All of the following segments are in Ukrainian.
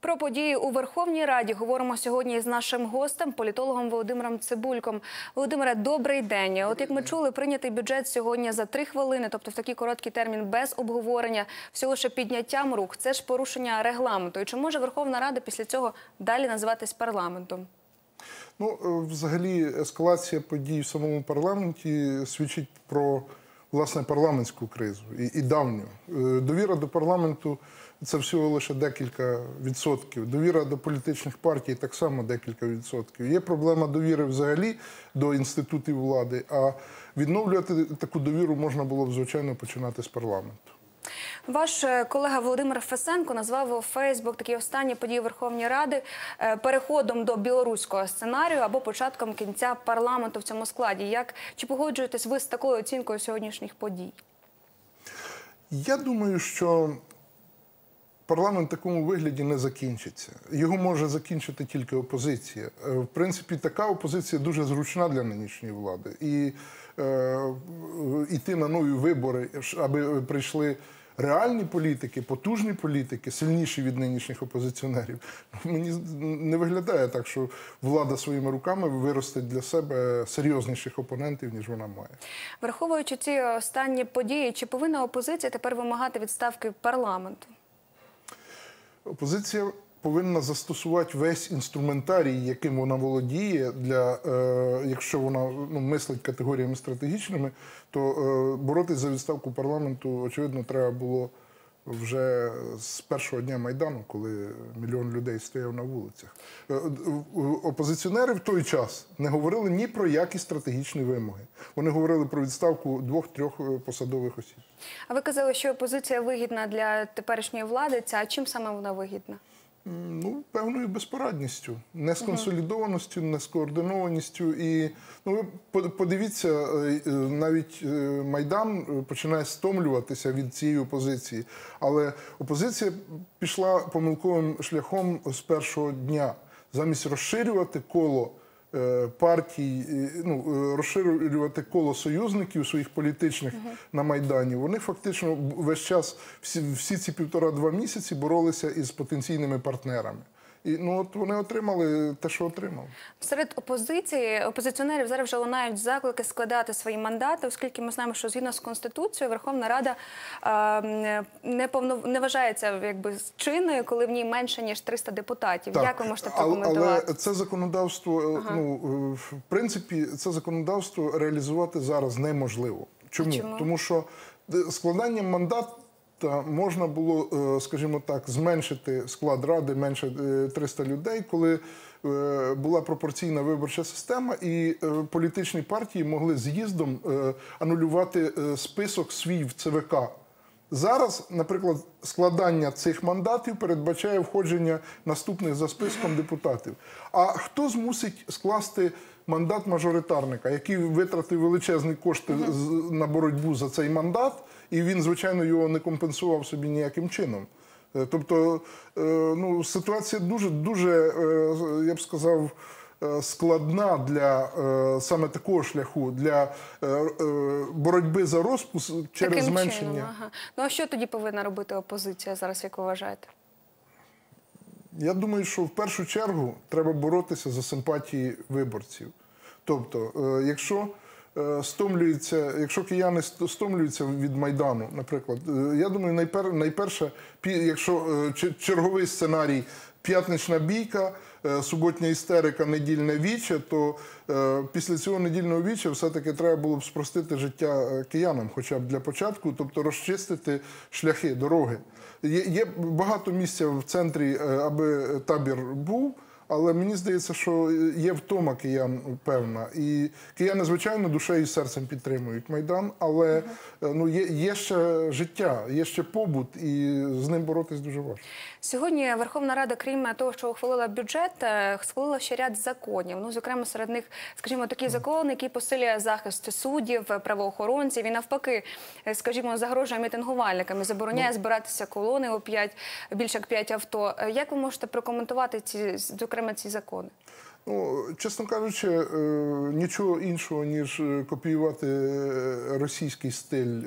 Про події у Верховній Раді говоримо сьогодні з нашим гостем, політологом Володимиром Цибульком. Володимире, добрий день. От як ми чули, прийнятий бюджет сьогодні за три хвилини, тобто в такий короткий термін, без обговорення, всього лише підняттям рук. Це ж порушення регламенту. І чи може Верховна Рада після цього далі називатись парламентом? Ну, е, взагалі, ескалація подій в самому парламенті свідчить про власне парламентську кризу і, і давню. Е, Довіра до парламенту це всього лише декілька відсотків. Довіра до політичних партій так само декілька відсотків. Є проблема довіри взагалі до інститутів влади, а відновлювати таку довіру можна було б, звичайно, починати з парламенту. Ваш е, колега Володимир Фесенко назвав у Фейсбук такі останні події Верховної Ради е, переходом до білоруського сценарію або початком кінця парламенту в цьому складі. Як чи погоджуєтесь ви з такою оцінкою сьогоднішніх подій? Я думаю, що парламент в такому вигляді не закінчиться. Його може закінчити тільки опозиція. Е, В принципі, така опозиція дуже зручна для нинішньої влади. І йти на нові вибори, аби прийшли. Реальні політики, потужні політики, сильніші від нинішніх опозиціонерів. Мені не виглядає так, що влада своїми руками виростить для себе серйозніших опонентів, ніж вона має. Враховуючи ці останні події, чи повинна опозиція тепер вимагати відставки парламенту? Опозиція повинна застосувати весь інструментарій, яким вона володіє, для е, якщо вона ну, мислить категоріями стратегічними, то е, боротись за відставку парламенту, очевидно, треба було вже з першого дня майдану, коли мільйон людей стояв на вулицях. Е, е, Опозиціонери в той час не говорили ні про які стратегічні вимоги. Вони говорили про відставку двох-трьох е, посадових осіб. А ви казали, що опозиція вигідна для теперішньої влади. А чим саме вона вигідна? Ну, певною безпорадністю, несконсолідованістю, нескоординованістю. І ну, подивіться, е, е, навіть е, Майдан починає стомлюватися від цієї опозиції. Але опозиція пішла помилковим шляхом з першого дня. Замість розширювати коло партій, е, ну, е, розширювати коло союзників своїх політичних на Майдані, вони фактично весь час, всі, всі ці півтора-два місяці боролися із потенційними партнерами. І ну от вони отримали те, що отримали. Серед опозиції опозиціонерів зараз вже лунають заклики складати свої мандати, оскільки ми знаємо, що згідно з конституцією Верховна Рада е, не повно не вважається якби чинною, коли в ній менше ніж 300 депутатів. Як ви можете прокоментувати? але це законодавство, е, ну е, в принципі, це законодавство реалізувати зараз неможливо. Чому? чому? Тому що е, складанням мандата можна було, е, скажімо так, зменшити склад ради менше е, 300 людей, коли е, була пропорційна виборча система, і е, політичні партії могли з'їздом е, анулювати е, список свій в ЦВК. Зараз, наприклад, складання цих мандатів передбачає входження наступних за списком депутатів. А хто змусить скласти мандат мажоритарника, який витратив величезні кошти на боротьбу за цей мандат, і він, звичайно, його не компенсував собі ніяким чином. Е, Тобто, е, ну, ситуація дуже, дуже, е, я б сказав, складна для е, саме такого шляху, для е, е, боротьби за розпуск через Таким зменшення. чином, ага. Ну а що тоді повинна робити опозиція зараз, як ви вважаєте? Я думаю, що в першу чергу треба боротися за симпатії виборців. Тобто, е, якщо е, стомлюються, якщо кияни ст- стомлюються від майдану, наприклад, е, я думаю, найпер, найперше, якщо е, черговий сценарій п'ятнична бійка, е, суботня істерика, недільне віче, то е, після цього недільного віча все-таки треба було б спростити життя е, киянам, хоча б для початку, тобто розчистити шляхи, дороги. Є, багато місця в центрі, е, аби табір був. Але мені здається, що є втома киян певна. І кияни, звичайно, душею і серцем підтримують Майдан, але е, ну, є, є ще життя, є ще побут, і з ним боротись дуже важко. Сьогодні Верховна Рада, крім того, що ухвалила бюджет, е, схвалила ще ряд законів. Ну, зокрема, серед них, скажімо, такий закон, який посилює захист суддів, правоохоронців і навпаки, е, скажімо, загрожує мітингувальникам і забороняє збиратися колони у п'ять більше як п'ять авто. Як ви можете прокоментувати ці зокрема ці закони? Ну, чесно кажучи, е, нічого іншого, ніж е, копіювати е, російський стиль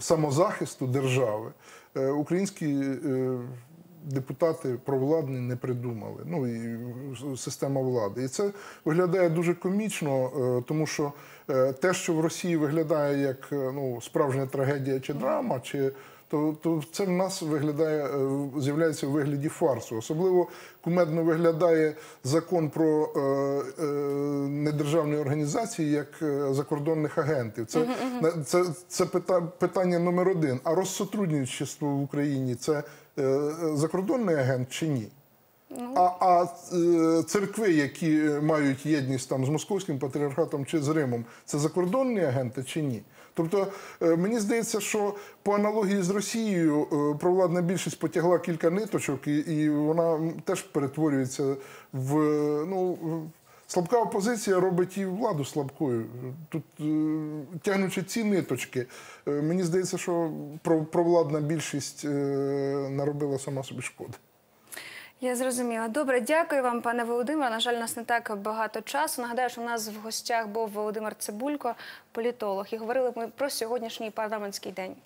самозахисту держави. Українські депутати провладні не придумали. Ну і система влади. І це виглядає дуже комічно, тому що те, що в Росії виглядає як ну, справжня трагедія чи драма, чи то, то це в нас виглядає, е, з'являється у вигляді фарсу. Особливо кумедно виглядає закон про е, е, недержавні організації як е, закордонних агентів. Це, це, це пита- питання номер один. А розсотрудничество в Україні це е, закордонний агент чи ні? А, а е, церкви, які мають єдність там з московським патріархатом чи з Римом, це закордонні агенти чи ні? Тобто е, мені здається, що по аналогії з Росією е, провладна більшість потягла кілька ниточок, і, і вона теж перетворюється в е, ну. Слабка опозиція робить і владу слабкою. Тут е, тягнучи ці ниточки, е, мені здається, що про- провладна більшість е, наробила сама собі шкоди. Я зрозуміла. Добре, дякую вам, пане Володимире. На жаль, у нас не так багато часу. Нагадаю, що у нас в гостях був Володимир Цибулько, політолог, і говорили ми про сьогоднішній парламентський день.